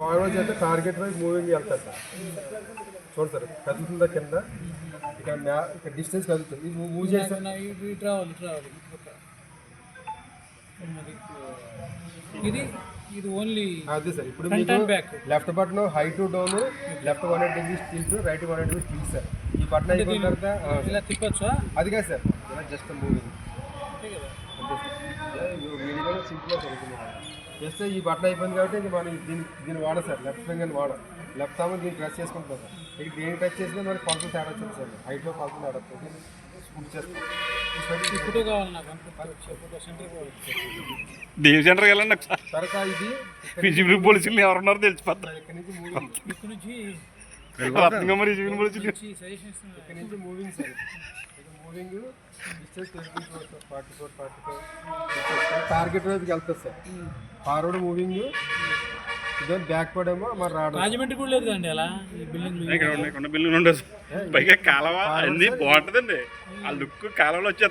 Forward అయితే target వైపు moving వెళ్తారు సార్. చూడండి సార్ కదులుతుందా కింద? ఇక్కడ డిస్టెన్స్ కదులుతుంది మూవ్ చేస్తే నా ఇటు ఇటు రావాలి ఇటు రావాలి ఇటు పక్క. మరి, ఇది ఇది ఓన్లీ అదే సార్ ఇప్పుడు. Left button high to down left one eight degree tilt right one eight degree tilt sir ఈ బటన్ అయిపోయిన తర్వాత ఇలా తిప్పొచ్చా? అది కాదు సార్. ఇలా జస్ట్ మూవింగ్ జస్ట్ ఈ బటన్ అయిపోయింది కాబట్టి మనం దీన్ని దీన్ని వాడం సార్. లెఫ్ట్ ఫింగర్ వాడం లెఫ్ట్ తాము దీన్ని ప్రెస్ చేసుకుంటాం సార్. ఇక దేనికి టచ్ చేసినా మనకి కొలతలు తేడా వచ్చింది సార్. హైట్లో కొలతలు తేడా వచ్చింది. స్కూట్ చేస్తాం. దేవి సెంటర్కి వెళ్ళండి ఒకసారి తర్వాత ఇది పోలీసులు ఎవరున్నారో తెలిసిపోతారు ఇక్కడ ఇక్కడ ఇక్కడ నుంచి moving sir. Forty four forty five. Target వైపుకి వెళ్తుంది సార్. Forward moving. ఇదే బ్యాక్ పడ్ ఏమో మరి రావడం. రాజమండ్రి కూడా లేదు కదండి అలా? బిల్డింగ్ బిల్లులు ఉండదు పైగా కాలవ? అన్ని బాగుంటుందండి. ఆ లుక్ కాలంలో వచ్చేది